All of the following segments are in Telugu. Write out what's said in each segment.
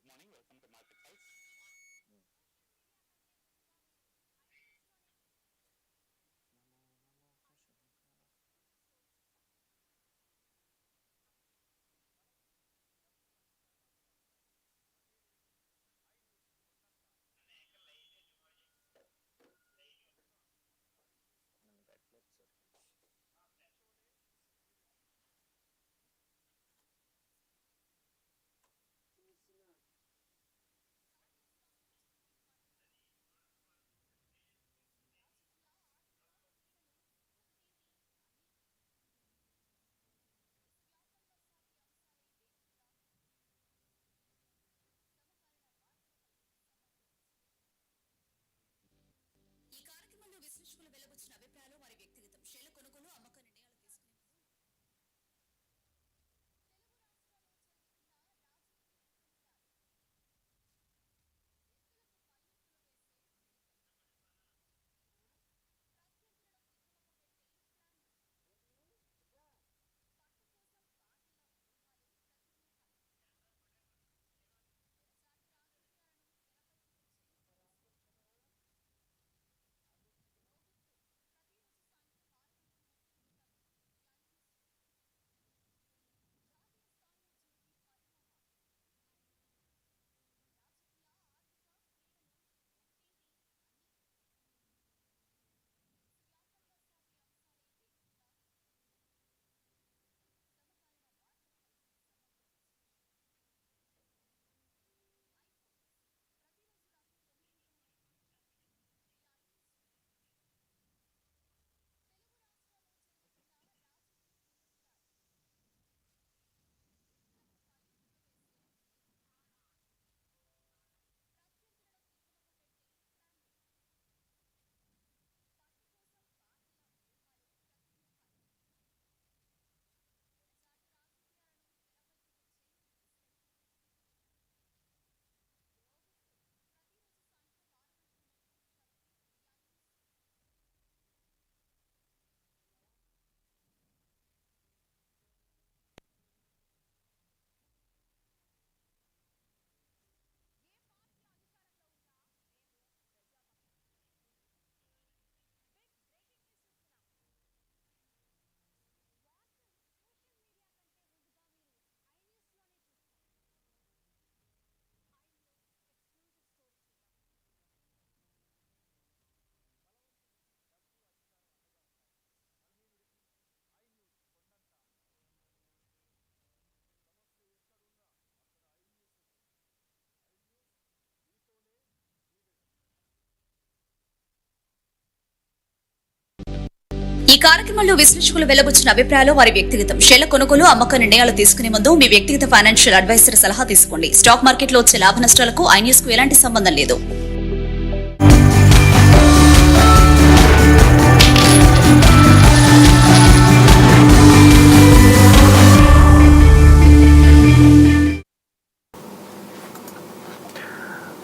Good morning welcome to market ఈ కార్యక్రమంలో విశ్లేషకులు వెలబుచ్చిన అభిప్రాయాలు వారి వ్యక్తిగతం షేర్ల కొనుగోలు అమ్మక నిర్ణయాలు తీసుకునే ముందు మీ వ్యక్తిగత ఫైనాన్షియల్ అడ్వైజర్ సలహా తీసుకోండి. స్టాక్ మార్కెట్లో వచ్చే లాభ నష్టాలకు ఐ న్యూస్కు ఎలాంటి సంబంధం లేదు.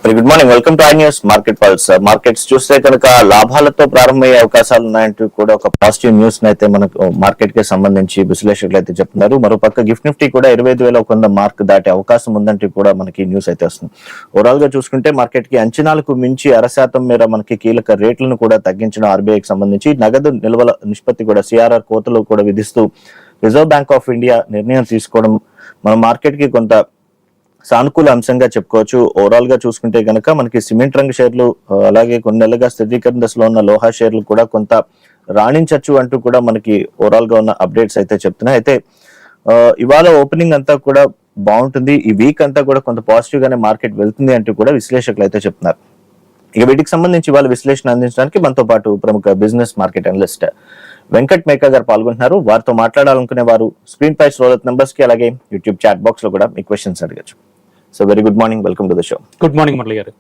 మరి good morning welcome to I News market pulse markets చూస్తే కనుక లాభాలతో ప్రారంభమయ్యే అవకాశాలు ఉన్నాయంటూ కూడా ఒక పాజిటివ్ న్యూస్ అయితే మనకు uh, మార్కెట్కి సంబంధించి విశ్లేషకులు అయితే చెప్తున్నారు మరోపక్క గిఫ్ట్ నిఫ్టీ కూడా ఇరవై ఐదు వేల కొంత మార్క్ దాటే అవకాశం ఉందంటూ కూడా మనకి న్యూస్ అయితే వస్తుంది. ఓవరాల్గా చూసుకుంటే మార్కెట్కి అంచనాలకు మించి అర శాతం మేర మనకి కీలక రేట్లను కూడా తగ్గించడం ఆర్బీఐకి సంబంధించి నగదు నిల్వల నిష్పత్తి కూడా సిఆర్ఆర్ కోతలు కూడా విధిస్తూ రిజర్వ్ బ్యాంక్ ఆఫ్ ఇండియా నిర్ణయం తీసుకోవడం మన మార్కెట్కి కొంత సానుకూల అంశంగా చెప్పుకోవచ్చు. ఓవరాల్గా చూసుకుంటే గనక మనకి సిమెంట్ రంగు షేర్లు అలాగే కొన్ని నెలలుగా స్థిరీకరణ దశలో ఉన్న లోహా షేర్లు కూడా కొంత రాణించవచ్చు అంటూ కూడా మనకి ఓవరాల్గా ఉన్న అప్డేట్స్ అయితే చెప్తున్నాయి. అయితే ఇవాళ ఓపెనింగ్ అంతా కూడా బాగుంటుంది. ఈ వీక్ అంతా కూడా కొంత పాజిటివ్ గానే మార్కెట్ వెళ్తుంది అంటూ కూడా విశ్లేషకులు అయితే చెప్తున్నారు. ఇక వీటికి సంబంధించి ఇవాళ విశ్లేషణ అందించడానికి మనతో పాటు ప్రముఖ business market analyst Venkat Meka garu పాల్గొంటున్నారు. వారితో మాట్లాడాలనుకునే వారు స్క్రీన్ పై స్రోలత్ నంబర్స్కి అలాగే యూట్యూబ్ చాట్ బాక్స్లో కూడా మీ క్వశ్చన్స్ అడగచ్చు. So very good morning welcome to the show good morning Murali garu.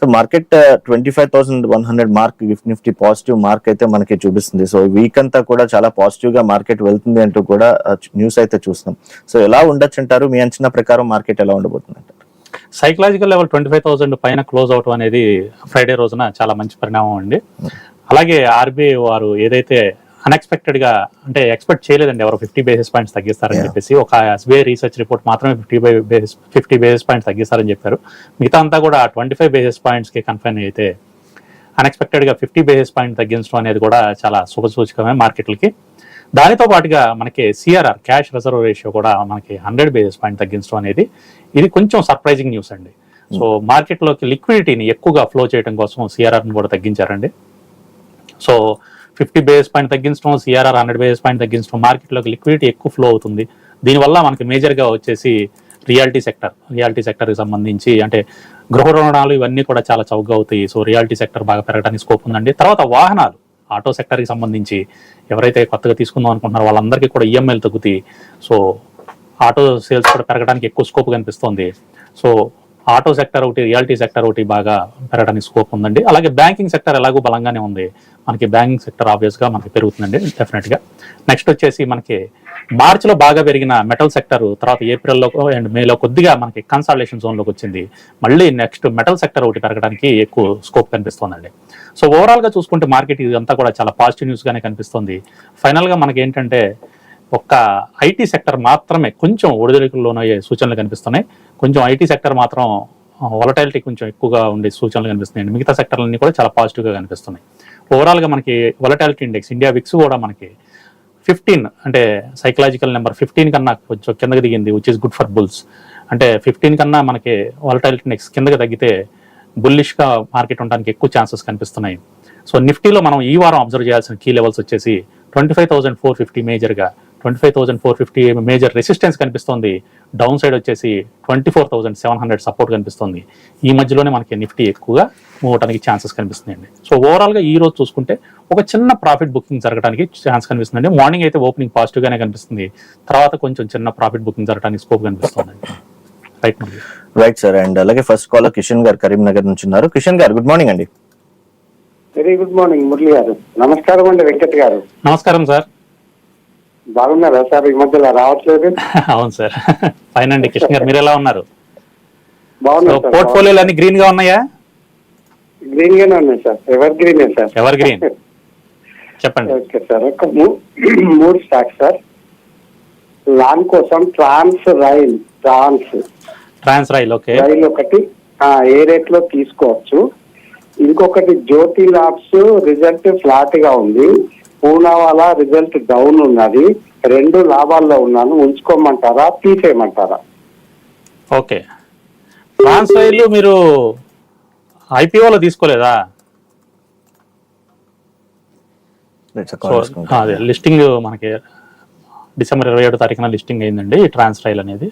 So market twenty five thousand one hundred mark GIFT Nifty positive mark అయితే మనకి చూపిస్తుంది. సో వీక్ అంతా కూడా చాలా పాజిటివ్గా మార్కెట్ వెళ్తుంది అంటూ కూడా న్యూస్ అయితే చూస్తున్నాం. సో ఎలా ఉండొచ్చు అంటారు? మీ అంచనా ప్రకారం మార్కెట్ ఎలా ఉండబోతుంది అంటారు? Psychological level twenty five thousand పైన క్లోజ్ అవటం అనేది ఫ్రైడే రోజున చాలా మంచి పరిణామం అండి. అలాగే ఆర్బీఐ వారు ఏదైతే అన్ఎక్స్పెక్టెడ్గా అంటే ఎక్స్పెక్ట్ చేయలేదండి ఎవరు ఫిఫ్టీ బేసిస్ పాయింట్స్ తగ్గిస్తారని. చెప్పేసి. ఒక ఎస్బీఐ రీసెర్చ్ రిపోర్ట్ మాత్రమే fifty basis fifty basis points తగ్గిస్తారని చెప్పారు. మిగతా అంతా కూడా ట్వంటీ ఫైవ్ బేసిస్ పాయింట్స్కి కన్ఫైన్ అయితే అన్ఎక్స్పెక్టెడ్గా ఫిఫ్టీ బేసిస్ పాయింట్ తగ్గించడం అనేది కూడా చాలా శుభసూచకమే మార్కెట్లకి. దానితో పాటుగా మనకి సిఆర్ఆర్ క్యాష్ రిజర్వ్ రేషియో కూడా మనకి హండ్రెడ్ బేసిస్ పాయింట్ తగ్గించడం అనేది ఇది కొంచెం సర్ప్రైజింగ్ న్యూస్ అండి. సో మార్కెట్లోకి లిక్విడిటీని ఎక్కువగా ఫ్లో చేయడం కోసం సిఆర్ఆర్ని కూడా తగ్గించారండి. సో ఫిఫ్టీ బేస్ పాయింట్ తగ్గించడం సిఆర్ఆర్ హండ్రెడ్ బేస్ పాయింట్ తగ్గించడం మార్కెట్లోకి లిక్విడిటీ ఎక్కువ ఫ్లో అవుతుంది. దీనివల్ల మనకి మేజర్గా వచ్చేసి రియాలిటీ సెక్టర్ రియాలిటీ సెక్టర్కి సంబంధించి అంటే గృహ రుణాలు ఇవన్నీ కూడా చాలా చౌకగా అవుతాయి. సో రియాలిటీ సెక్టర్ బాగా పెరగడానికి స్కోప్ ఉందండి. తర్వాత వాహనాలు ఆటో సెక్టర్కి సంబంధించి ఎవరైతే కొత్తగా తీసుకుందాం అనుకుంటున్నారో వాళ్ళందరికీ కూడా ఈఎంఐలు తగ్గుతాయి. సో ఆటో సేల్స్ కూడా పెరగడానికి ఎక్కువ స్కోప్ కనిపిస్తుంది. సో ఆటో సెక్టర్ ఒకటి రియాలిటీ సెక్టర్ ఒకటి బాగా పెరగడానికి స్కోప్ ఉందండి. అలాగే బ్యాంకింగ్ సెక్టర్ ఎలాగో బలంగానే ఉంది. మనకి బ్యాంకింగ్ సెక్టర్ ఆబ్వియస్గా మనకి పెరుగుతుందండి డెఫినెట్గా నెక్స్ట్ వచ్చేసి మనకి మార్చిలో బాగా పెరిగిన మెటల్ సెక్టర్ తర్వాత ఏప్రిల్లో అండ్ మేలో కొద్దిగా మనకి కన్సాలేషన్ జోన్లోకి వచ్చింది. మళ్ళీ నెక్స్ట్ మెటల్ సెక్టర్ ఒకటి పెరగడానికి ఎక్కువ స్కోప్ కనిపిస్తోందండి. సో ఓవరాల్గా చూసుకుంటే మార్కెట్ ఇదంతా కూడా చాలా పాజిటివ్ న్యూస్గానే కనిపిస్తుంది. ఫైనల్గా మనకి ఏంటంటే ఒక్క ఐటీ సెక్టర్ మాత్రమే కొంచెం ఒడిదుడుకుల్లోనయ్యే సూచనలు కనిపిస్తున్నాయి. కొంచెం ఐటీ సెక్టర్ మాత్రం వలటాలిటీ కొంచెం ఎక్కువగా ఉండే సూచనలు కనిపిస్తున్నాయి మిగతా సెక్టర్లన్నీ కూడా చాలా పాజిటివ్గా కనిపిస్తున్నాయి. ఓవరాల్గా మనకి వాలటాలిటీ ఇండెక్స్ ఇండియా విక్స్ కూడా మనకి ఫిఫ్టీన్ అంటే సైకలాజికల్ నెంబర్ ఫిఫ్టీన్ కన్నా కొంచెం కిందకి దిగింది which is good for bulls అంటే ఫిఫ్టీన్ కన్నా మనకి వాలటాలిటీ ఇండెక్స్ కిందకి తగ్గితే బుల్లిష్గా మార్కెట్ ఉండడానికి ఎక్కువ ఛాన్సెస్ కనిపిస్తున్నాయి. సో నిఫ్టీలో మనం ఈ వారం అబ్జర్వ్ చేయాల్సిన కీ లెవెల్స్ వచ్చేసి twenty five thousand four fifty మేజర్గా twenty five thousand four fifty major resistance కనిపిస్తుంది. డౌన్ సైడ్ వచ్చేసి twenty four thousand seven hundred support కనిపిస్తుంది. ఈ మధ్యలోనే మనకి నిఫ్టీ ఎక్కువగా మూవ్ అవడానికి ఛాన్సెస్ కనిపిస్తున్నాయండి. సో ఓవరాల్గా ఈ రోజు చూసుకుంటే ఒక చిన్న ప్రాఫిట్ బుకింగ్ జరగడానికి ఛాన్స్ కనిపిస్తుందండి. మార్నింగ్ అయితే ఓపెనింగ్ పాజిటివ్గానే కనిపిస్తుంది. తర్వాత కొంచెం చిన్న ప్రాఫిట్ బుకింగ్ జరగడానికి స్కోప్ కనిపిస్తుందండి. రైట్ రైట్ సార్ అండ్ అలాగే ఫస్ట్ కాలర్ కిషన్ గారు కరీంనగర్ నుంచి ఉన్నారు. కిషన్ గారు గుడ్ మార్నింగ్ అండి. Very good morning Murali garu. నమస్కారం అండి వెంకట్ గారు. నమస్కారం సార్ బాగున్నారా సార్? ఈ మధ్యలో రావట్లేదు. అవును సార్. ఫైన్ అండి కిషన్ గారు మీరు ఎలా ఉన్నారు పోర్ట్ఫోలియోలు అన్ని గ్రీన్గా ఉన్నాయా? గ్రీన్ గానే ఉన్నాయి sir. Ever green sir? Ever green? చెప్పండి. ఓకే సార్ ఒక మూడు స్టాక్ సార్. లాన్ కోసం Transrail Trans. Transrail okay. Rail ఒకటి ఏ రేట్లో తీసుకోవచ్చు. ఇంకొకటి జ్యోతి ల్యాబ్స్ రిజల్ట్ ఫ్లాట్గా ఉంది. పూనావాలా రిజల్ట్ డౌన్ ఉన్నది. రెండు లాభాల్లో ఉన్నాను. ఉంచుకోమంటారా? తీసేయమంటారా? ఓకే. ట్రాన్స్ రైల్ మీరు ఐపీఓలో తీసుకోలేదా? అదే లిస్టింగ్ మనకి డిసెంబర్ ఇరవై ఏడు తారీఖున లిస్టింగ్ అయిందండి. ఈ ట్రాన్స్ రైల్ అనేది.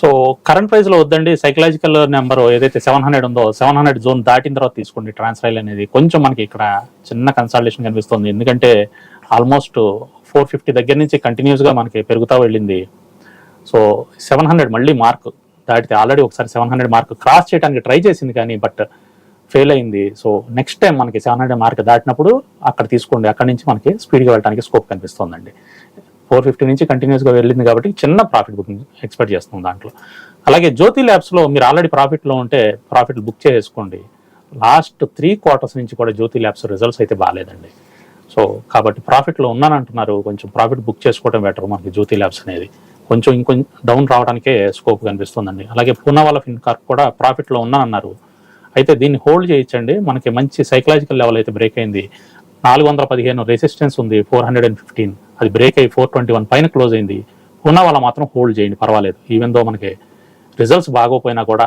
సో కరెంట్ ప్రైస్లో వద్దండి. సైకలాజికల్ నెంబర్ ఏదైతే సెవెన్ హండ్రెడ్ ఉందో సెవెన్ హండ్రెడ్ జోన్ దాటిన తర్వాత తీసుకోండి. ట్రాన్స్ఫర్ అనేది కొంచెం మనకి ఇక్కడ చిన్న కన్సల్టేషన్ కనిపిస్తుంది. ఎందుకంటే ఆల్మోస్ట్ ఫోర్ ఫిఫ్టీ దగ్గర నుంచి కంటిన్యూస్గా మనకి పెరుగుతూ వెళ్ళింది. సో సెవెన్ హండ్రెడ్ మళ్ళీ మార్క్ దాటితే ఆల్రెడీ ఒకసారి సెవెన్ హండ్రెడ్ మార్క్ క్రాస్ చేయడానికి ట్రై చేసింది కానీ బట్ ఫెయిల్ అయింది. సో నెక్స్ట్ టైం మనకి సెవెన్ హండ్రెడ్ మార్క్ దాటినప్పుడు అక్కడ తీసుకోండి. అక్కడ నుంచి మనకి స్పీడ్గా వెళ్ళడానికి స్కోప్ కనిపిస్తుందండి. ఫోర్ ఫిఫ్టీ నుంచి కంటిన్యూస్గా వెళ్ళింది కాబట్టి చిన్న ప్రాఫిట్ బుకింగ్ ఎక్స్పెక్ట్ చేస్తుంది దాంట్లో. అలాగే జ్యోతి ల్యాబ్స్లో మీరు ఆల్రెడీ ప్రాఫిట్లో ఉంటే ప్రాఫిట్ బుక్ చేసుకోండి. లాస్ట్ త్రీ క్వార్టర్స్ నుంచి కూడా జ్యోతి ల్యాబ్స్ రిజల్ట్స్ అయితే బాగాలేదండి. సో కాబట్టి ప్రాఫిట్లో ఉన్నానంటున్నారు కొంచెం ప్రాఫిట్ బుక్ చేసుకోవడం బెటర్ మనకి జ్యోతి ల్యాబ్స్ అనేది. కొంచెం ఇంకొంచెం డౌన్ రావడానికే స్కోప్ కనిపిస్తుందండి. అలాగే పూనావాల ఫిన్కార్ప్ కూడా ప్రాఫిట్లో ఉన్నానన్నారు. అయితే దీన్ని హోల్డ్ చేయించండి. మనకి మంచి సైకలాజికల్ లెవెల్ అయితే బ్రేక్ అయింది. నాలుగు వందల పదిహేను రెసిస్టెన్స్ ఉంది ఫోర్ హండ్రెడ్ అండ్ ఫిఫ్టీన్ అది బ్రేక్ అయ్యి ఫోర్ ట్వంటీ వన్ పైన క్లోజ్ అయింది. పూనావాల మాత్రం హోల్డ్ చేయండి పర్వాలేదు. ఈవెన్ దో మనకి రిజల్ట్స్ బాగోపోయినా కూడా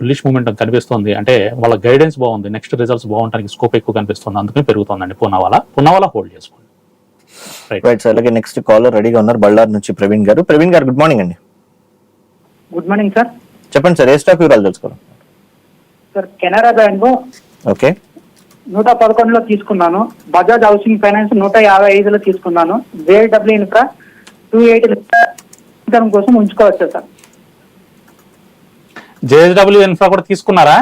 బుల్లిష్ మూమెంట్ కనిపిస్తుంది. అంటే వాళ్ళ గైడెన్స్ బాగుంది నెక్స్ట్ రిజల్ట్స్ బాగుంటానికి స్కోప్ ఎక్కువ కనిపిస్తుంది. అందుకని పెరుగుతుందండి. పూనావాల పూనావాల హోల్డ్ చేసుకోండి. రైట్ రైట్ సార్ అలాగే నెక్స్ట్ కాలర్ రెడీగా ఉన్నారు బళ్ళార్ నుంచి ప్రవీణ్ గారు. ప్రవీణ్ గారు గుడ్ మార్నింగ్ అండి. గుడ్ మార్నింగ్ సార్ చెప్పండి సార్ ఏ స్టాక్ వివరాలు తెలుసుకోవాలి? సార్ కెనరా బ్యాంక్ ఓకే నూట పదకొండులో తీసుకున్నాను. బజాజ్ హౌసింగ్ ఫైనాన్స్ నూట యాభై ఐదులో తీసుకున్నాను. జేడబ్ల్యూ ఇన్ఫ్రా టూ ఎయిటీ కోసం ఉంచుకోవచ్చు సార్. జేఎస్డబ్ల్యూ ఇన్ఫ్రా కూడా తీసుకున్నారా?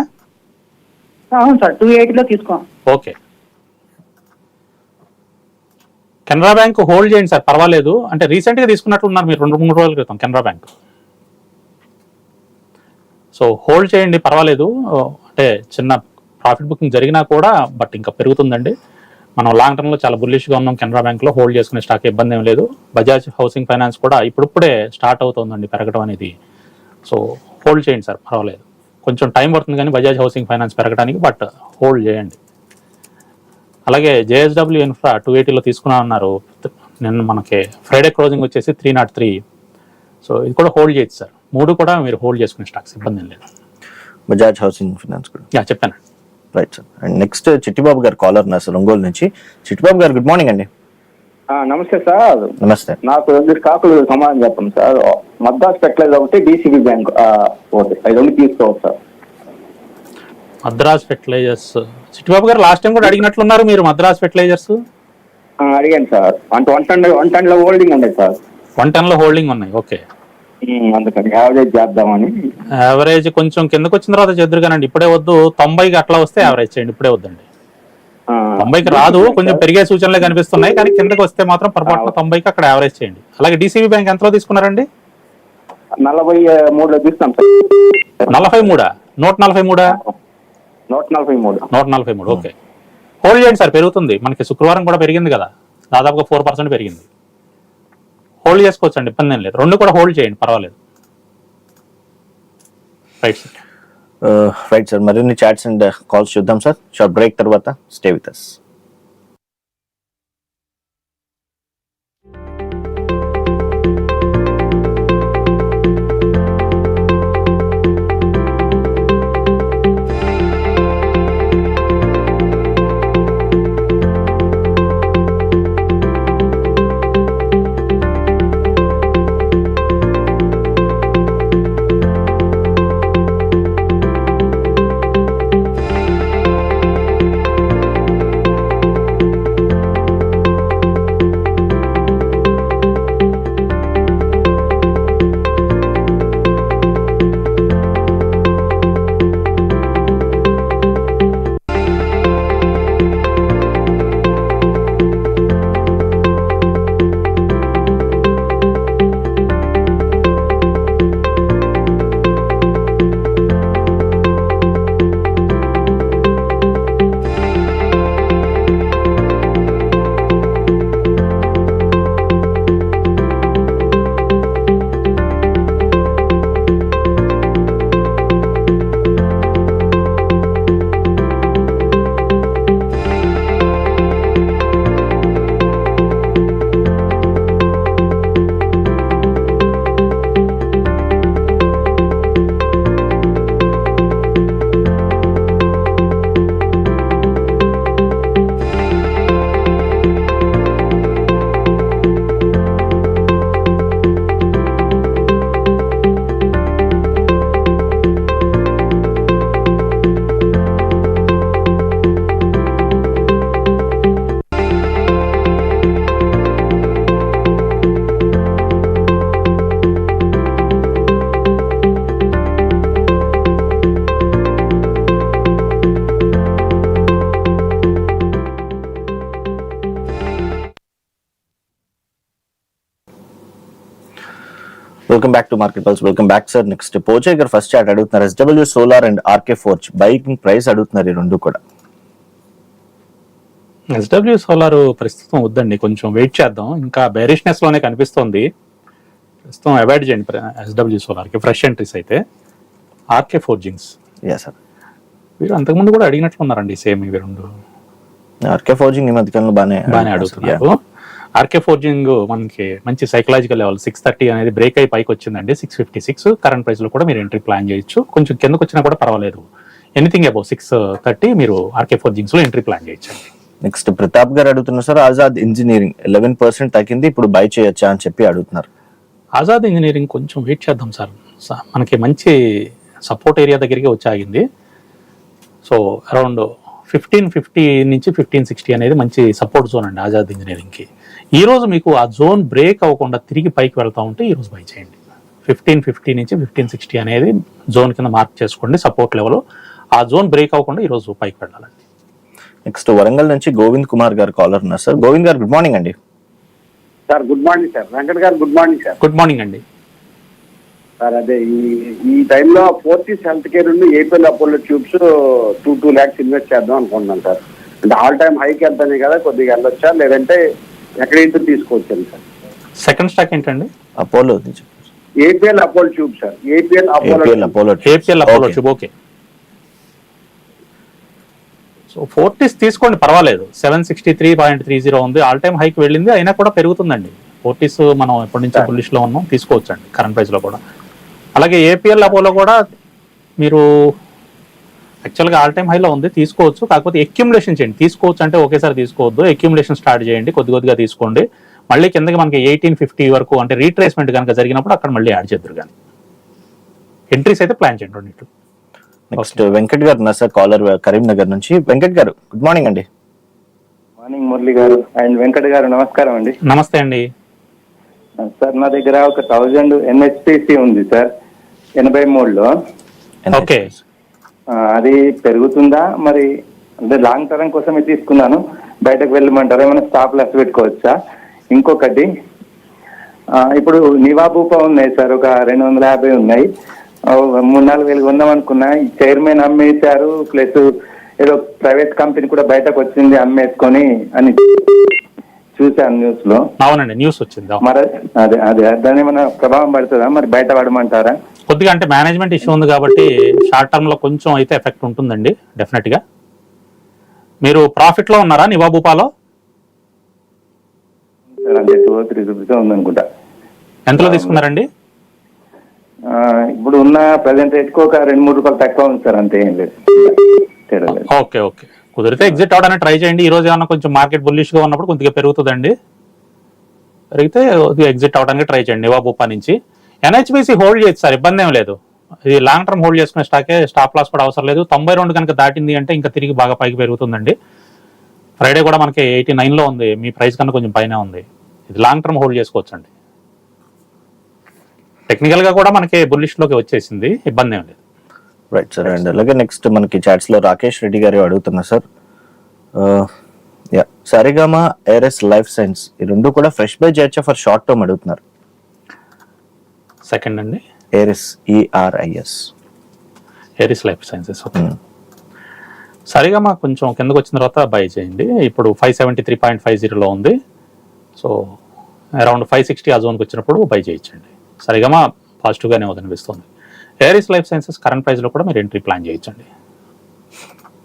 అవును సార్ టూ ఎయిటీలో తీసుకోండి ఓకే. కెనరా బ్యాంక్ హోల్డ్ చేయండి సార్ పర్వాలేదు. అంటే రీసెంట్గా తీసుకున్నట్లు ఉన్నారు మీరు రెండు మూడు రోజుల క్రితం కెనరా బ్యాంక్. సో హోల్డ్ చేయండి పర్వాలేదు. అంటే చిన్న ప్రాఫిట్ బుకింగ్ జరిగినా కూడా బట్ ఇంకా పెరుగుతుందండి. మనం లాంగ్ టర్మ్లో చాలా బుల్లిష్గా ఉన్నాం. కెనరా బ్యాంక్లో హోల్డ్ చేసుకునే స్టాక్ ఇబ్బంది ఏం లేదు. బజాజ్ హౌసింగ్ ఫైనాన్స్ కూడా ఇప్పుడిప్పుడే స్టార్ట్ అవుతుందండి పెరగడం అనేది. సో హోల్డ్ చేయండి సార్ పర్వాలేదు. కొంచెం టైం పడుతుంది కానీ బజాజ్ హౌసింగ్ ఫైనాన్స్ పెరగడానికి బట్ హోల్డ్ చేయండి. అలాగే జేఎస్డబ్ల్యూ ఇన్ఫ్రా టూ ఎయిటీలో తీసుకున్నా అన్నారు. నిన్న మనకి ఫ్రైడే క్లోజింగ్ వచ్చేసి త్రీ నాట్ త్రీ సో ఇది కూడా హోల్డ్ చేయొచ్చు సార్. మూడు కూడా మీరు హోల్డ్ చేసుకునే స్టాక్స్ ఇబ్బంది ఏం లేదు. బజాజ్ హౌసింగ్ ఫైనాన్స్ కూడా. యా చెప్పాను. Right sir and next Chittibabu garu caller నా సార్ ఒంగోలు నుంచి. చిట్టిబాబు గారు గుడ్ మార్నింగ్ అండి. ఆ, నమస్తే సార్. నమస్తే. నాకు రెండు స్టాకులు సమాధానం చెప్పండి సార్. మద్రాస్ ఫెర్టిలైజ్ ఒకటి డిసిబి బ్యాంక్ ఒకటి రెండు తీసుకోవచ్చు సార్. మద్రాస్ ఫెర్టిలైజర్స్. చిట్టిబాబు గారు లాస్ట్ టైం కూడా అడిగినట్లున్నారు మీరు మద్రాస్ ఫెర్టిలైజర్స్? ఆ, అడిగాను సార్. అంటే వన్ టన్ వన్ టన్లో హోల్డింగ్ ఉండేది సార్. వన్ టెన్లో హోల్డింగ్ ఉన్నాయి. ఓకే అందుకని యావరేజ్ చేద్దామని. యావరేజ్ కొంచెం కిందకు వచ్చిన తర్వాత చెద్దరు కానండి ఇప్పుడే వద్దు తొంభైకి అట్లా వస్తే యావరేజ్ చేయండి ఇప్పుడే వద్దండి. తొంభైకి రాదు కొంచెం పెరిగే సూచనలే కనిపిస్తున్నాయి కానీ కిందకి వస్తే మాత్రం పొరపాటున తొంభైకి అక్కడ యావరేజ్ చేయండి. అలాగే డీసీబీ బ్యాంక్ ఎంతలో తీసుకున్నారండి? నలభై మూడులో తీస్తాం సార్. నలభై మూడా? నూట నలభై మూడా? నూట నలభై మూడు. నూట నలభై మూడు ఓకే. హోల్డ్ చేయండి సార్ పెరుగుతుంది. మనకి శుక్రవారం కూడా పెరిగింది కదా. దాదాపుగా ఫోర్ పర్సెంట్ పెరిగింది. హోల్డ్ చేసుకోవచ్చు అండి ఇబ్బంది ఏం లేదు. రెండు కూడా హోల్డ్ చేయండి పర్వాలేదు. రైట్ సార్ రైట్ సార్ మరిన్ని చాట్స్ అండ్ కాల్స్ చూద్దాం సార్ షార్ట్ బ్రేక్ తర్వాత. Stay with us welcome back to market pulse welcome back sir next Poche garu first chat అడుగుతున్నారు SW Solar and RK Forge biking price అడుగుతున్నారు ఈ రెండు కూడా ఎస్డబ్ల్యూ సోలార్ ప్రస్తుతం వద్దండి కొంచెం వెయిట్ చేద్దాం ఇంకా బెరిష్నెస్లోనే కనిపిస్తోంది ప్రస్తుతం అవాయిడ్ చేయండి ఎస్డబ్ల్యూ సోలార్కి ఫ్రెష్ ఎంట్రీస్ అయితే ఆర్కే ఫోర్జింగ్స్ యా సార్ వీరు అంతకుముందు కూడా అడిగినట్లున్నారండి సేమ్ ఇవి రెండు ఆర్కే ఫోర్జింగ్ ఈ మధ్యకాలంలో బాగానే బాగానే అడుగుతున్నారు. ఆర్కే ఫోర్జింగ్ మనకి మంచి సైకలాజికల్ లెవెల్ సిక్స్ థర్టీ అనేది బ్రేక్ అయి పైకి వచ్చిందండి సిక్స్ ఫిఫ్టీ సిక్స్ కరెంట్ ప్రైస్లో కూడా మీరు ఎంట్రీ ప్లాన్ చేయొచ్చు. కొంచెం కిందకు వచ్చినా కూడా పర్వాలేదు. ఎనీథింగ్ అబౌవ్ సిక్స్ థర్టీ మీరు ఆర్కే ఫోర్జింగ్స్లో ఎంట్రీ ప్లాన్ చేయొచ్చు నెక్స్ట్ ప్రతాప్ గారు అడుగుతున్నారు sir Azad Engineering eleven percent తగ్గింది ఇప్పుడు బై చేయొచ్చా? అని చెప్పి అడుగుతున్నారు. ఆజాద్ ఇంజనీరింగ్ కొంచెం వెయిట్ చేద్దాం సార్ మనకి మంచి సపోర్ట్ ఏరియా దగ్గరికి వచ్చి ఆగింది సో అరౌండ్ ఫిఫ్టీన్ ఫిఫ్టీ నుంచి ఫిఫ్టీన్ సిక్స్టీ అనేది మంచి సపోర్ట్ జోన్ అండి ఆజాద్ ఇంజనీరింగ్కి ఈ రోజు మీకు ఆ జోన్ బ్రేక్ అవ్వకుండా తిరిగి పైకి వెళ్తా ఉంటే ఈ రోజు బై చేయండి. ఫిఫ్టీన్ ఫిఫ్టీ నుంచి ఫిఫ్టీన్ సిక్స్టీ అనేది జోన్ కింద మార్క్ చేసుకోండి సపోర్ట్ లెవెల్. ఆ జోన్ బ్రేక్ అవ్వకుండా ఈ రోజు పైకి వెళ్ళాలండి. నెక్స్ట్ వరంగల్ నుంచి గోవింద్ కుమార్ గారు కాలర్ ఉన్నారు sir. Govind garu good morning అండి. Sir good morning sir. Venkat garu good morning sir. Good morning అండి. సార్ అదే ఈ ఈ టైంలో ఫోర్టీస్ హెల్త్ కేర్ నుండి APL Apollo tubes two two lakhs invest చేద్దాం అనుకుంటున్నాను సార్. అంటే ఆల్ టైమ్ హైకి వెళ్తానే కదా కొద్దిగా వెళ్ళొచ్చా? లేదంటే ఎక్కడి తీసుకోవచ్చండి సార్? సెకండ్ స్టాక్ ఏంటండి? Apollo. APL Apollo tube sir. APL Apollo APL Apollo APL Apollo. Tube okay. So Fortis తీసుకోండి పర్వాలేదు. Seven sixty three point three zero ఉంది. ఆల్ టైమ్ హైకి వెళ్ళింది అయినా కూడా పెరుగుతుందండి. ఫోర్టీస్ మనం ఎప్పటి నుంచి బుల్లిష్లో ఉన్నాం తీసుకోవచ్చండి కరెంట్ ప్రైస్లో కూడా. అలాగే ఏపీఎల్ అపోలో కూడా మీరు యాక్చువల్గా ఆల్ టైమ్ హైలో ఉంది తీసుకోవచ్చు. కాకపోతే ఎక్యుములేషన్ చేయండి. తీసుకోవచ్చు అంటే ఒకేసారి తీసుకోవద్దు. ఎక్యుములేషన్ స్టార్ట్ చేయండి. కొద్ది కొద్దిగా తీసుకోండి. మళ్ళీ కిందకి మనకి ఎయిటీన్ ఫిఫ్టీ వరకు అంటే రీట్రేస్మెంట్ కనుక జరిగినప్పుడు అక్కడ మళ్ళీ యాడ్ చేద్దరు కానీ. ఎంట్రీస్ అయితే ప్లాన్ చేయండి రెండింటి నెక్స్ట్ వెంకట్ గారు ఉన్నారు సార్ కాలర్ కరీంనగర్ నుంచి. వెంకట్ గారు గుడ్ మార్నింగ్ అండి. మార్నింగ్ మురళి గారు. అండ్ వెంకట గారు నమస్కారం అండి. నమస్తే అండి. సార్ నా దగ్గర ఒక థౌజండ్ ఎన్హెచ్పిసి ఉంది సార్. ఎనభై మూడులో. ఓకే అది పెరుగుతుందా? మరి అంటే లాంగ్ టర్మ్ కోసమే తీసుకున్నాను. బయటకు వెళ్ళమంటారా? ఏమైనా స్టాప్ లాస్ పెట్టుకోవచ్చా? ఇంకొకటి ఇప్పుడు నివాబూప ఉన్నాయి సార్ ఒక రెండు వందల యాభై ఉన్నాయి. మూడు నాలుగు వేలు కొందాం అనుకున్నా. చైర్మన్ అమ్మేశారు ప్లస్ ఏదో ప్రైవేట్ కంపెనీ కూడా బయటకు వచ్చింది అమ్మేసుకొని అని చూశాను న్యూస్లో అవునండి న్యూస్ వచ్చింది. మరి అదే అదే దాని ఏమైనా ప్రభావం పడుతుందా? మరి బయట పడమంటారా? కొద్దిగా అంటే మేనేజ్మెంట్ ఇష్యూ ఉంది కాబట్టి షార్ట్ టర్మ్లో కొంచెం అయితే ఎఫెక్ట్ ఉంటుందండి డెఫినెట్గా. మీరు ప్రాఫిట్లో ఉన్నారా నివాబూపాలో ఎంతలో తీసుకున్నారండి? ఇప్పుడు ఉన్న ప్రజెంట్ రేట్కి ఒక రెండు మూడు రూపాయలు తక్కువ ఉంది సార్ అంతే ఏం లేదు. Okay okay. కుదిరితే ఎగ్జిట్ అవడానికి ట్రై చేయండి. ఈ రోజు ఏమన్నా కొంచెం మార్కెట్ బుల్లిష్గా ఉన్నప్పుడు కొద్దిగా పెరుగుతుందండి. పెరిగితే ఎగ్జిట్ అవడానికి ట్రై చేయండి నివాబూపా నుంచి. ఎన్హెచ్బిసి హోల్డ్ చేయొచ్చు సార్ ఇబ్బంది ఏం లేదు. ఇది లాంగ్ టర్మ్ హోల్డ్ చేసుకునే స్టాకే స్టాప్ లాస్ కూడా అవసరం లేదు. తొంభై రెండు కనుక దాటింది అంటే ఇంకా తిరిగి బాగా పైకి పెరుగుతుందండి. ఫ్రైడే కూడా మనకి ఎయిటీ లో ఉంది. మీ ప్రైస్ కన్నా కొంచెం పైన ఉంది. ఇది లాంగ్ టర్మ్ హోల్డ్ చేసుకోవచ్చండి. టెక్నికల్గా కూడా మనకి బుల్లిష్లోకి వచ్చేసింది. ఇబ్బంది ఏం లేదు. రైట్ సార్ అండ్ అలాగే నెక్స్ట్ మనకి చాట్స్లో రాకేష్ రెడ్డి గారు అడుగుతున్నారు sir yeah Saregama Eris life science ఈ రెండు కూడా ఫ్రెష్ బై చేయొచ్చా ఫర్ షార్ట్ టర్మ్ అడుగుతున్నారు. సెకండ్ అండి. Eris ERIS Eris life sciences okay సరిగా మాకు కొంచెం కిందకు వచ్చిన తర్వాత బై చేయండి. ఇప్పుడు five seventy three point five జీరోలో ఉంది. సో అరౌండ్ ఫైవ్ సిక్స్టీ ఆ జోన్కి వచ్చినప్పుడు బై చేయించండి. సరిగా మా పాజిటివ్గానే అనిపిస్తుంది ఏరిస్ లైఫ్ సైన్సెస్ కరెంట్ ప్రైస్లో కూడా మీరు ఎంట్రీ ప్లాన్ చేయించండి.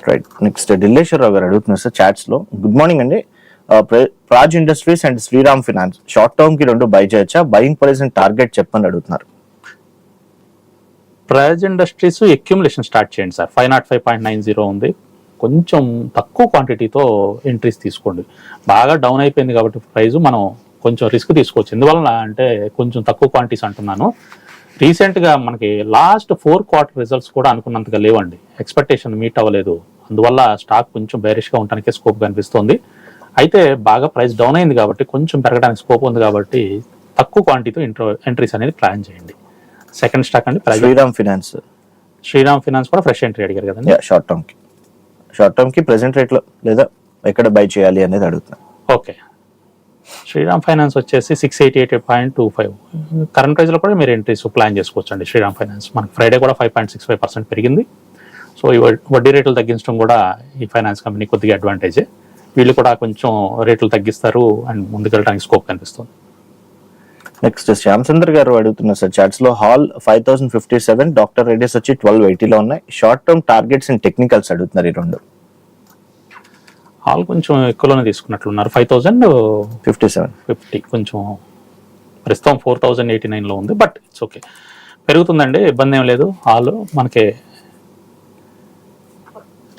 రైట్ నెక్స్ట్ ఢిల్లేశ్వరరావు గారు అడుగుతున్నారు సార్ చాట్స్లో. గుడ్ మార్నింగ్ అండి. Praj Industries and Shriram Finance short టర్మ్కి రెండు బై చేయొచ్చా? బయింగ్ ప్రైస్ టార్గెట్ చెప్పని అడుగుతున్నారు. ప్రైజ్ ఇండస్ట్రీస్ ఎక్యుములేషన్ స్టార్ట్ చేయండి sir. Five naught five point nine zero ఉంది. కొంచెం తక్కువ క్వాంటిటీతో ఎంట్రీస్ తీసుకోండి. బాగా డౌన్ అయిపోయింది కాబట్టి ప్రైస్ మనం కొంచెం రిస్క్ తీసుకోవచ్చు. ఎందువలన అంటే కొంచెం తక్కువ క్వాంటిటీస్ అంటున్నాను. రీసెంట్గా మనకి లాస్ట్ ఫోర్ క్వార్టర్ రిజల్ట్స్ కూడా అనుకున్నంతగా లేవండి. ఎక్స్పెక్టేషన్ మీట్ అవ్వలేదు. అందువల్ల స్టాక్ కొంచెం బేరిష్గా ఉండటానికి స్కోప్ కనిపిస్తుంది అయితే బాగా ప్రైస్ డౌన్ అయింది కాబట్టి కొంచెం పెరగడానికి స్కోప్ ఉంది కాబట్టి తక్కువ క్వాంటిటీతో ఎంట్రో ఎంట్రీస్ అనేది ప్లాన్ చేయండి. సెకండ్ స్టాక్ అండి శ్రీరామ్ ఫినాన్స్. శ్రీరామ్ ఫినాన్స్ కూడా ఫ్రెష్ ఎంట్రీ అడిగారు కదండి. షార్ట్ టర్మ్కి. షార్ట్ టర్మ్కి ప్రెసెంట్ రేట్లో లేదా ఎక్కడ బై చేయాలి అనేది అడుగుతున్నాను ఓకే. శ్రీరామ్ ఫైనాన్స్ వచ్చేసి six eighty eight point two five current ప్రైస్లో కూడా మీరు ఎంట్రీస్ ప్లాన్ చేసుకోవచ్చు అండి శ్రీరామ్ ఫైనాన్స్. మనకి ఫ్రైడే కూడా five point six five percent పెరిగింది. సో ఈ వడ్- వడ్డీ రేట్లు తగ్గించడం కూడా ఈ ఫైనాన్స్ కంపెనీ కొద్దిగా అడ్వాంటేజే వీళ్ళు కూడా కొంచెం రేట్లు తగ్గిస్తారు అండ్ ముందుకెళ్ళడానికి స్కోప్ కనిపిస్తుంది. నెక్స్ట్ శ్యామ్ సుందర్ గారు అడుగుతున్నారు sir చాట్స్లో HAL five thousand fifty seven doctor Reddy's వచ్చి ట్వెల్వ్ ఎయిటీలో ఉన్నాయి. Short term targets and technicals అడుగుతున్నారు ఈ రెండు. హాల్ కొంచెం ఎక్కువలోనే తీసుకున్నట్లున్నారు. Five thousand fifty seven fifty కొంచెం ప్రస్తుతం ఫోర్ థౌజండ్ ఎయిటీ నైన్లో ఉంది బట్ ఇట్స్ ఓకే పెరుగుతుందండి ఇబ్బంది ఏం లేదు. హాల్ మనకి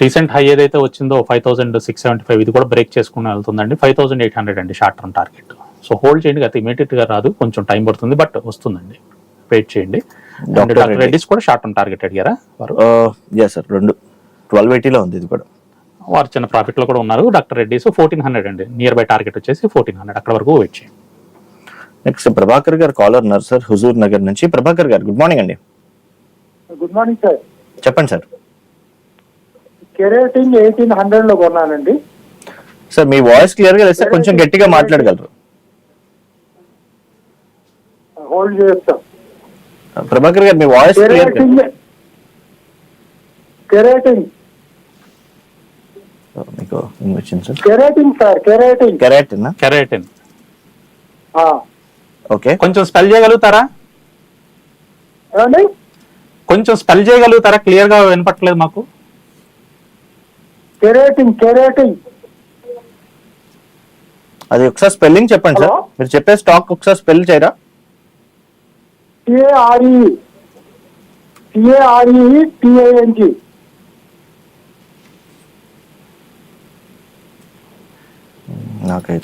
రీసెంట్ హై ఏదైతే వచ్చిందో five thousand six seventy five ఇది కూడా బ్రేక్ చేసుకుని వెళ్తుందండి. ఫైవ్ థౌసండ్ ఎయిట్ హండ్రెడ్ అండి short term target so hold చేయండి అయితే ఇమీడియట్గా రాదు. కొంచెం టైం పడుతుంది బట్ వస్తుందండి. వెయిట్ చేయండి. డాక్టర్. రెడ్డిస్ కూడా షార్ట్ టర్మ్ టార్గెట్ అడిగారా? వారు? యా సార్ రెండు. ట్వెల్వ్ ఎయిటీలో ఉంది ఇది కూడా. వారు చిన్న ప్రాఫిట్లో కూడా ఉన్నారు. డాక్టర్ రెడ్డిస్ ఫోర్టీన్ హండ్రెడ్ అండి. నియర్ బై టార్గెట్ వచ్చేసి ఫోర్టీన్ హండ్రెడ్ అక్కడ వరకు వెయిట్ చేయండి. నెక్స్ట్ ప్రభాకర్ గారు కాలర్ ఉన్నారు సార్ హుజూర్ నగర్ నుంచి. ప్రభాకర్ గారు గుడ్ మార్నింగ్ అండి. గుడ్ మార్నింగ్ సార్ చెప్పండి సార్ కెరేటింగ్ ఎయిటీన్ హండ్రెడ్లో కొన్నానండి. సార్ మీ వాయిస్ క్లియర్గా లేదు కొంచెం గట్టిగా మాట్లాడగలరు. హోల్డ్ చేస్తాం. ప్రభాకర్ గారు మీ వాయిస్ క్లియర్ కెరేటింగ్ కెరేటింగ్ మీకు వచ్చింది sir. Care rating sir care rating keratin? Keratin. Okay. కొంచెం స్పెల్ చేయగలుగుతారా? ఏమండి? కొంచెం స్పెల్ చేయగలుగుతారా? క్లియర్గా వినపట్లేదు మాకు. కెరేటింగ్ కెరేటింగ్. అది ఒకసారి స్పెల్లింగ్ చెప్పండి సార్? మీరు చెప్పే స్టాక్ ఒకసారి స్పెల్ చేయరా? టిఏఆర్ఈ టిఏఆర్ఈ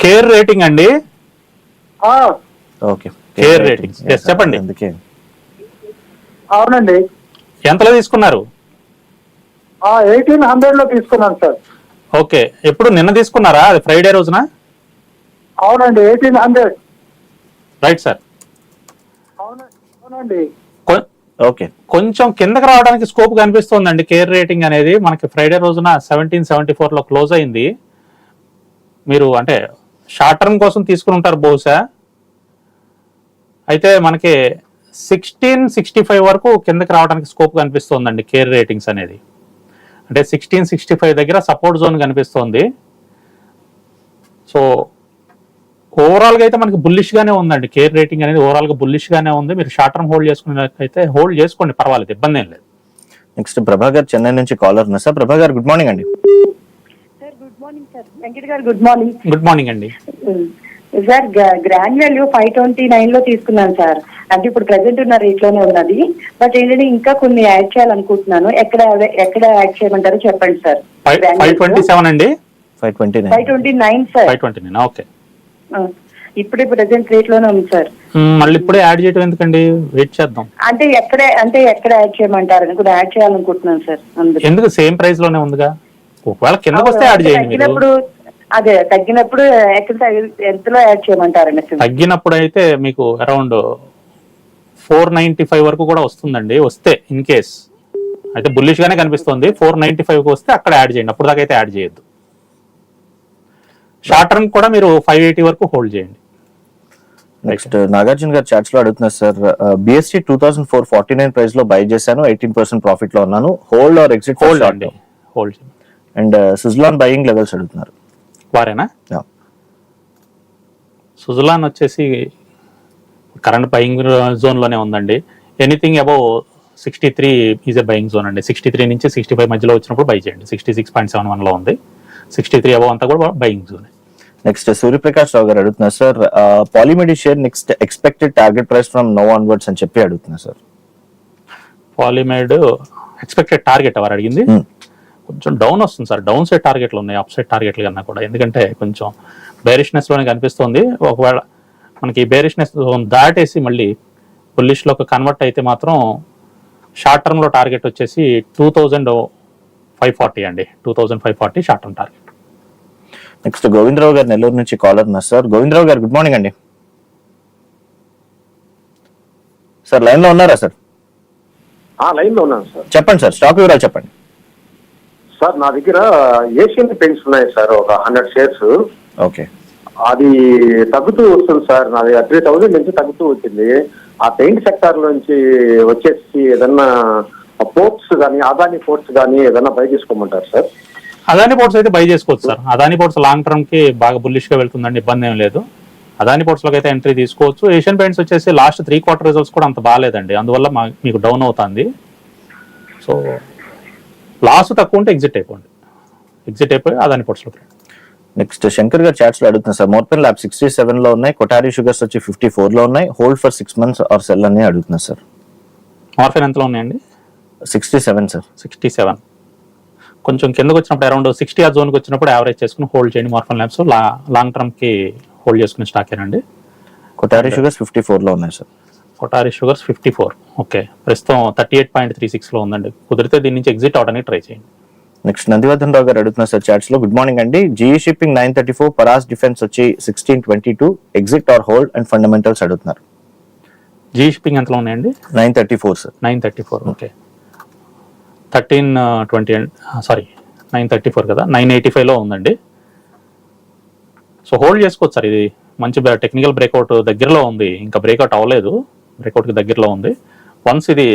కేర్ రేటింగ్ అండి? ఓకే. Care ratings. Yes, చెప్పండి. అందుకే. అవునండి. ఎంతలో తీసుకున్నారు? ఎయిటీన్ హండ్రెడ్లో తీసుకున్నాను సార్. ఓకే. ఎప్పుడు? నిన్న తీసుకున్నారా? అది ఫ్రైడే రోజున? అవునండి ఎయిటీన్ హండ్రెడ్. Right sir. అవునండి ఓకే. కొంచెం కిందకి రావడానికి స్కోప్ కనిపిస్తోందండి. కేర్ రేటింగ్ అనేది మనకి ఫ్రైడే రోజున సెవెంటీన్ సెవెంటీ లో క్లోజ్ అయింది. మీరు అంటే షార్ట్ టర్మ్ కోసం తీసుకుని ఉంటారు బహుశా. అయితే మనకి సిక్స్టీన్ సిక్స్టీ ఫైవ్ వరకు కిందకి రావడానికి స్కోప్ కనిపిస్తోందండి కేర్ రేటింగ్స్ అనేది. అంటే సిక్స్టీన్ సిక్స్టీ ఫైవ్ దగ్గర సపోర్ట్ జోన్ కనిపిస్తోంది. సో ఓవరాల్గా అయితే మనకి బుల్లిష్ గానే ఉందండి. కేర్ రేటింగ్ అనేది ఓవరాల్గా బుల్లిష్ గానే ఉంది. మీరు షార్ట్ టర్మ్ హోల్డ్ చేసుకున్నట్లయితే హోల్డ్ చేసుకోండి పర్వాలేదు ఇబ్బంది ఏం లేదు. నెక్స్ట్ ప్రభాకర్ చెన్నై నుంచి కాలర్ ఉన్నారు. సార్ ప్రభాకర్ గుడ్ మార్నింగ్ అండి. Sir good morning sir Venkat garu good morning good morning అండి. Sir grand value five twenty నైన్లో తీసుకున్నాను సార్. అంటే ఇప్పుడు ప్రెసెంట్ ఉన్న రేట్లోనే ఉన్నది. బట్ ఏంటంటే ఇంకా కొన్ని యాడ్ చేయాలనుకుంటున్నాను. ఎక్కడ ఎక్కడ యాడ్ చేయమంటారో చెప్పండి సార్. ఫైవ్ ట్వంటీ సెవెన్ అండి? Five twenty five nine twenty nine sir five twenty nine okay ఇప్పుడే ప్రెసెంట్ రేట్లోనే ఉంది సార్ మళ్ళీ ఇప్పుడే యాడ్ చేయడం ఎందుకండి? వెయిట్ చేద్దాం. అంటే ఎక్కడ అంటే ఎక్కడ యాడ్ చేయమంటారు అని కూడా యాడ్ చేయాలనుకుంటున్నాను సార్ అందుకు. ఎందుకు? సేమ్ ప్రైస్లోనే ఉందిగా. ఒకవేళ కిందకు వస్తే యాడ్ చేయండి అదే తగ్గినప్పుడు ఎంతలో యాడ్ చేయమంటారండి తగ్గినప్పుడు అయితే మీకు అరౌండ్ ఫోర్ నైన్టీ ఫైవ్ వరకు కూడా వస్తుందండి వస్తే ఇన్ కేస్ అయితే బుల్లిష్ గానే కనిపిస్తుంది ఫోర్ నైన్టీ ఫైవ్ వస్తే అక్కడ యాడ్ చేయండి అప్పుడు దాకా అయితే యాడ్ చేయొద్దు. షార్ట్ టర్మ్ కూడా మీరు ఫైవ్ ఎయిటీ వరకు హోల్డ్ చేయండి. నెక్స్ట్ నాగార్జున గారు చాట్స్లో అడుగుతున్నారు sir BSE two thousand four forty nine ప్రైస్లో బై చేశాను ఎయిటీన్ పర్సెంట్ ప్రాఫిట్లో ఉన్నాను. హోల్డ్ ఆర్ ఎగ్జిట్ హోల్డ్ అండి. హోల్డ్ చేయండి అండ్ సుజలాన్ బయింగ్ లెవెల్స్ అడుగుతున్నారు. వారేనా. సుజలాన్ వచ్చేసి కరెంట్ బయింగ్ జోన్లోనే ఉందండి. Anything above sixty three is a buying zone అండి. సిక్స్టీ త్రీ నుంచి సిక్స్టీ ఫైవ్ మధ్యలో వచ్చినప్పుడు బై చేయండి. సిక్స్టీ సిక్స్ పాయింట్ సెవెన్ వన్లో ఉంది. సిక్స్టీ త్రీ అబౌవ్ అంతా కూడా buying zone. Next Suryaprakash Rao garu అడుగుతున్నారు sir Polymedi share next expected target price from now onwards అని చెప్పి అడుగుతున్నారు సార్. పాలిమేడ్ ఎక్స్పెక్టెడ్ టార్గెట్ ఎవరు అడిగింది. కొంచెం డౌన్ వస్తుంది సార్. డౌన్ సైడ్ టార్గెట్లు ఉన్నాయి అప్ సైడ్ టార్గెట్లు కన్నా కూడా. ఎందుకంటే కొంచెం బేరిష్నెస్లోనే కనిపిస్తుంది. ఒకవేళ మనకి బేరిష్నెస్ దాటేసి మళ్ళీ బుల్లిష్లోకి కన్వర్ట్ అయితే మాత్రం షార్ట్ టర్మ్లో టార్గెట్ వచ్చేసి టూ థౌజండ్ ఫైవ్ ఫార్టీ అండి. Two thousand five forty short term target next Govindarao garu Nellore నుంచి కాలర్ ఉన్నారు. సార్ గోవిందరావు గారు గుడ్ మార్నింగ్ అండి. సార్ లైన్లో ఉన్నారా సార్ లైన్లో ఉన్నాను సార్ చెప్పండి సార్ స్టాక్ వివరాలు చెప్పండి. సార్ నా దగ్గర ఏషియన్ పెయింట్స్ ఉన్నాయి సార్ ఒక హండ్రెడ్ షేర్స్ ఓకే. అది తగ్గుతూ వస్తుంది సార్ నాది త్రీ థౌజండ్ నుంచి తగ్గుతూ వచ్చింది. ఆ పెయింట్ సెక్టార్ నుంచి వచ్చేసి ఏదన్నా పోర్ట్స్ కానీ అదాని పోర్ట్స్ కానీ ఏదన్నా బై చేసుకోమంటారు సార్? అదాని పోర్ట్స్ అయితే బై చేసుకోవచ్చు సార్. అదాని పోర్ట్స్ లాంగ్ టర్మ్కి బాగా బుల్లిష్గా వెళ్తుందండి ఇబ్బంది ఏం లేదు. అదాని పోర్ట్స్లోకి అయితే ఎంట్రీ తీసుకోవచ్చు. ఏషియన్ పెయింట్స్ వచ్చేసి లాస్ట్ త్రీ క్వార్టర్ రిజల్ట్స్ కూడా అంత బాగాలేదండి. అందువల్ల మీకు డౌన్ అవుతుంది. సో లాస్ తక్కువ ఉంటే ఎగ్జిట్ అయిపోండి. ఎగ్జిట్ అయిపోయి అదాని రండి. నెక్స్ట్ శంకర్ గారు చాట్స్లో అడుగుతున్నారు సార్ మోర్పెన్ ల్యాబ్ సిక్స్టీ సెవెన్లో ఉన్నాయి కొటారి షుగర్స్ వచ్చి ఫిఫ్టీ ఫోర్లో ఉన్నాయి hold for six months or sell అని అడుగుతున్నారు సార్. మార్ఫిన్ ఎంతలో ఉన్నాయండి? Sixty seven sir. Sixty seven కొంచెం కిందకు వచ్చినప్పుడు అరౌండ్ సిక్స్టీ ఆ జోన్కి వచ్చినప్పుడు యావరేజ్ చేసుకుని హోల్డ్ చేయండి మార్ఫన్ ల్యాబ్స్ లాంగ్ టర్మ్కి హోల్డ్ చేసుకునే స్టాకేనండి కొటారి షుగర్స్ ఫిఫ్టీ ఫోర్లో ఉన్నాయి sir. Kothari sugars fifty four okay ప్రస్తుతం థర్టీ ఎయిట్ పాయింట్ త్రీ సిక్స్లో ఉందండి. కుదిరితే దీని నుంచి ఎగ్జిట్ అవడానికి ట్రై చేయండి. నెక్స్ట్ నందివర్ధన్ రావు గారు అడుగుతున్నారు సార్ చాట్స్లో గుడ్ మార్నింగ్ అండి. GE shipping nine thirty four Paras defence వచ్చి sixteen twenty two exit or hold and fundamentals అడుగుతున్నారు. జీ షిప్పింగ్ ఎంతలో ఉన్నాయండి? Nine thirty four sir nine thirty four okay thirteen twenty sorry nine thirty four కదా? నైన్ ఎయిటీ ఫైవ్లో ఉందండి. సో హోల్డ్ చేసుకోవచ్చు సార్ ఇది. మంచి టెక్నికల్ బ్రేక్అవుట్ దగ్గరలో ఉంది. ఇంకా బ్రేక్అవుట్ అవ్వలేదు. బ్రేక్అవుట్కి దగ్గరలో ఉంది. వన్స్ ఇది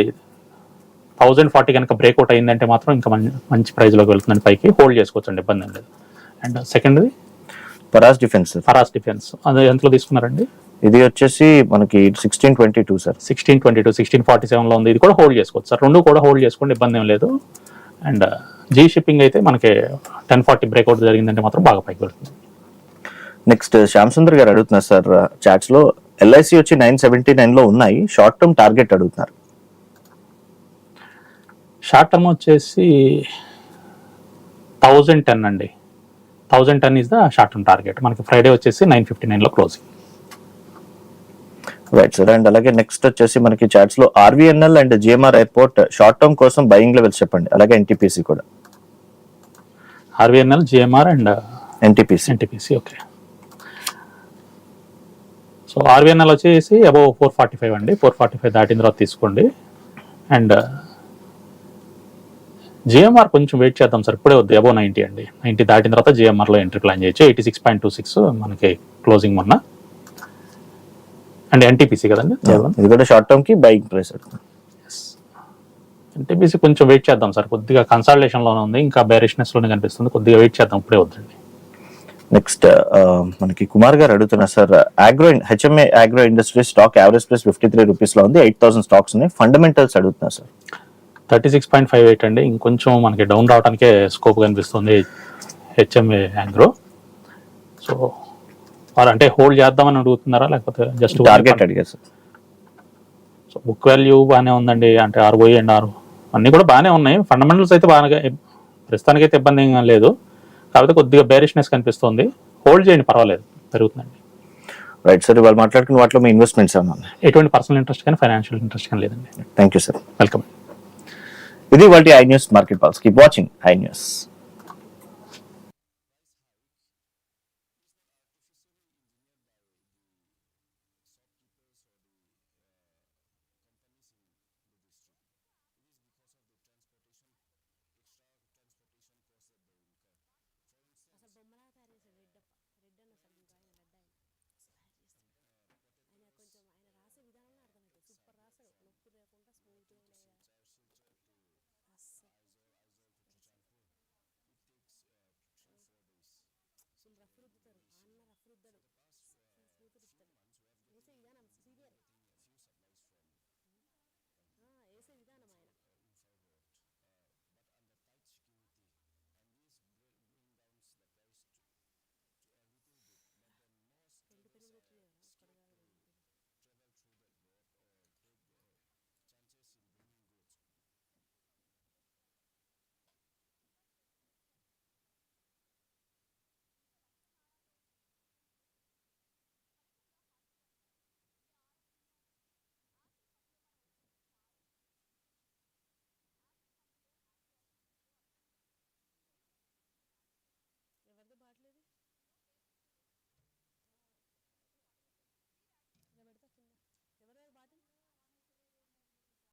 థౌజండ్ ఫార్టీ కనుక బ్రేక్అవుట్ అయిందంటే మాత్రం ఇంకా మంచి మంచి ప్రైస్లోకి వెళ్తుందండి పైకి. హోల్డ్ చేసుకోవచ్చు అండి ఇబ్బంది లేదు. అండ్ సెకండ్ది? పరాస్ డిఫెన్స్. ఫరాస్ డిఫెన్స్. అది ఎంతలో తీసుకున్నారండి? ఇది వచ్చేసి మనకి sixteen twenty two sir. Sixteen twenty two sixteen forty సెవెన్లో ఉంది. ఇది కూడా హోల్డ్ చేసుకోవచ్చు సార్. రెండు కూడా హోల్డ్ చేసుకోండి ఇబ్బంది ఏం లేదు. అండ్ జీ షిప్పింగ్ అయితే మనకి టెన్ ఫార్టీ బ్రేక్అవుట్ జరిగిందంటే మాత్రం బాగా పైకి వెళ్తుంది. నెక్స్ట్ శ్యామ్ సుందర్ గారు అడుగుతున్నారు సార్ చాట్స్లో. ఎల్ఐసి వచ్చి నైన్ సెవెంటీ నైన్లో ఉన్నాయి. షార్ట్ టర్మ్ టార్గెట్ అడుగుతున్నారు. షార్ట్ టర్మ్ వచ్చేసి థౌజండ్ టెన్ అండి. Thousand ten is the short term target మనకి ఫ్రైడే వచ్చేసి నైన్ ఫిఫ్టీ నైన్లో క్లోజింగ్ రైట్ సార్ అండ్ అలాగే నెక్స్ట్ వచ్చేసి మనకి చాట్స్లో RVNL and GMR airport short term కోసం బయింగ్ లెవెల్స్ చెప్పండి. అలాగే ఎన్టీపీసీ కూడా. RVNL GMR and NTPC NTPC okay so RVNL వచ్చేసి అబౌవ్ ఫోర్ ఫార్టీ ఫైవ్ అండి. ఫోర్ ఫార్టీ ఫైవ్ దాటిన తర్వాత తీసుకోండి. అండ్ జిఎంఆర్ కొంచెం వెయిట్ చేద్దాం సార్. ఇప్పుడే వద్దు అబౌవ్ నైంటీ అండి. నైంటీ దాటిన తర్వాత జిఎంఆర్లో ఎంట్రీ ప్లాన్ చేయొచ్చు. Eighty six point two six మనకి క్లోజింగ్ మొన్న. అండ్ ఎన్టీపీసీ కదండి? ఇది కూడా షార్ట్ టర్మ్కి బయింగ్ ప్రైస్ ఎన్టీపీసీ కొంచెం వెయిట్ చేద్దాం సార్. కొద్దిగా కన్సల్టేషన్లోనే ఉంది. ఇంకా బేరిష్నెస్లోనే కనిపిస్తుంది. కొద్దిగా వెయిట్ చేద్దాం. ఇప్పుడే వద్దండి. నెక్స్ట్ మనకి కుమార్ గారు అడుగుతున్నారు sir agro HMA agro industry stock average price fifty three రూపీస్లో ఉంది ఎయిట్ థౌసండ్ స్టాక్స్ ఉన్నాయి. ఫండమెంటల్స్ అడుగుతున్నారు sir thirty six point five eight అండి. ఇంకొంచెం మనకి డౌన్ రావడానికే స్కోప్ కనిపిస్తుంది హెచ్ఎంఏ యాంగ్రో సో వారు అంటే హోల్డ్ చేద్దామని అడుగుతున్నారా? లేకపోతే జస్ట్ టార్గెట్ అడిగారు సార్ సో బుక్ వాల్యూ బాగానే ఉందండి. అంటే ఆర్ఓఈ అండ్ ఆర్ అన్నీ కూడా బాగానే ఉన్నాయి. ఫండమెంటల్స్ అయితే బాగా ప్రస్తుతానికి అయితే ఇబ్బంది ఏం లేదు. కాకపోతే కొద్దిగా బేరిష్నెస్ కనిపిస్తుంది. హోల్డ్ చేయండి పర్వాలేదు పెరుగుతుందండి. రైట్ సార్ ఇవాళ మాట్లాడుకున్న వాటిలో మీ ఇన్వెస్ట్మెంట్స్ ఏమన్నా ఎటువంటి పర్సనల్ ఇంట్రెస్ట్ కానీ ఫైనాన్షియల్ ఇంట్రెస్ట్ కానీ లేదండి. థ్యాంక్ యూ సార్ వెల్కమ్ ఇది వాటి I news market pulse. Keep watching I news. 出る戦争出てきたらどうせ嫌なんです